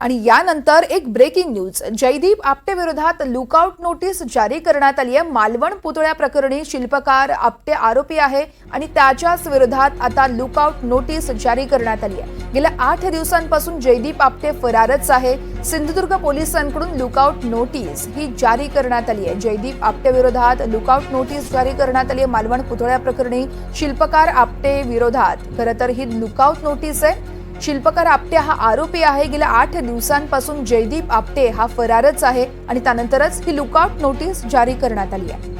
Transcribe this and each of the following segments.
आणि यानंतर एक ब्रेकिंग न्यूज जयदीप आपटे विरोधात लुकआउट नोटीस जारी करण्यात आली आहे. मालवण पुतळ्या प्रकरणी शिल्पकार आपटे आरोपी आहे आणि त्याच्याच विरोधात आता लुकआउट नोटीस जारी करण्यात आली आहे. गेल्या आठ दिवसांपासून जयदीप आपटे फरारच आहे. सिंधुदुर्ग पोलिसांकडून लुकआउट नोटीस ही जारी करण्यात आली आहे. जयदीप आपटे विरोधात लुकआउट नोटीस जारी करण्यात आली आहे. मालवण पुतळ्या प्रकरणी शिल्पकार आपटे विरोधात. खरं तर ही लुकआउट नोटीस आहे. शिल्पकार आपटे हा आरोपी आहे. गेल्या आठ दिवसांपासून जयदीप आपटे हा फरारच आहे आणि त्यानंतरच ही लुकआउट नोटीस जारी करण्यात आली आहे.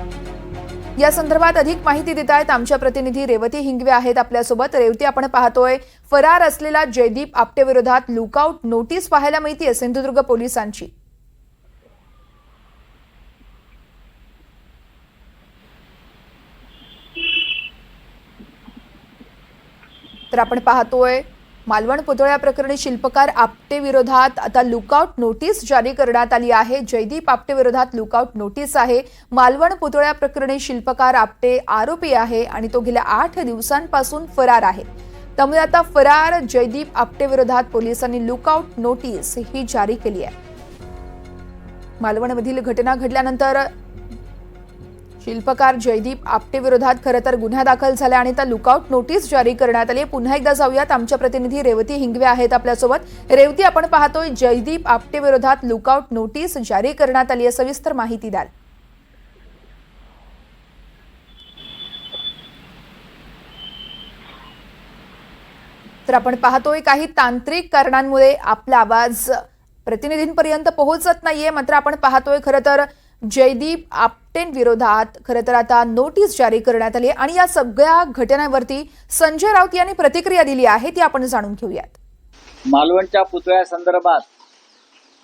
या संदर्भात अधिक माहिती देत आहेत आमच्या प्रतिनिधी रेवती हिंगवे आहेत. आपल्यासोबत रेवती आपण पाहतोय फरार असलेला जयदीप आपटे विरोधात लुकआउट नोटीस पाहायला मिळतीये सिंधुदुर्ग पोलिसांची. तर आपण पाहतोय मालवण पुतळ्याप्रकरणी शिल्पकार आपटे विरोधात आता लुकआउट नोटीस जारी करण्यात आली आहे. जयदीप आपटे विरोधात लुकआउट नोटीस आहे. मालवण पुतळ्याप्रकरणी शिल्पकार आपटे आरोपी आहे आणि तो गेल्या आठ दिवसांपासून फरार आहे. त्यामुळे आता फरार जयदीप आपटे विरोधात पोलिसांनी लुकआउट नोटीस ही जारी केली आहे. मालवणमधील घटना घडल्यानंतर शिल्पकार जयदीप आपटे विरोधात खरं तर गुन्हा दाखल झाला आणि त्या लुकआउट नोटीस जारी करण्यात आली आहे. पुन्हा एकदा जाऊयात. आमच्या प्रतिनिधी रेवती हिंगवे आहेत आपल्यासोबत. रेवती आपण पाहतोय जयदीप आपटे विरोधात लुकआउट नोटीस जारी करण्यात आली आहे. सविस्तर माहिती द्याल. तर आपण पाहतोय काही तांत्रिक कारणांमुळे आपला आवाज प्रतिनिधींपर्यंत पोहोचत नाहीये. मात्र आपण पाहतोय खरं तर जयदीप आपटेंविरोधात खरं तर आता नोटीस जारी करण्यात आली आणि या सगळ्या घटनांवरती संजय राऊत यांनी प्रतिक्रिया दिली आहे ती आपण जाणून घेऊयात. मालवणच्या पुतळ्या संदर्भात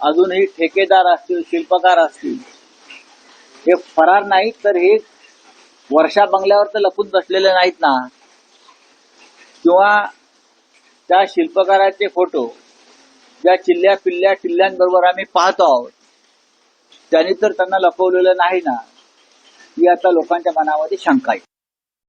अजूनही ठेकेदार असतील शिल्पकार असतील हे फरार नाहीत तर हे वर्षा बंगल्यावर तर लपून बसलेले नाहीत ना? किंवा त्या शिल्पकाराचे फोटो ज्या चिल्ल्या पिल्ल्या टिल्ल्यांबरोबर आम्ही पाहतो आहोत त्याने तर त्यांना लपवलेलं नाही ना. ही आता लोकांच्या मनामध्ये शंका आहे.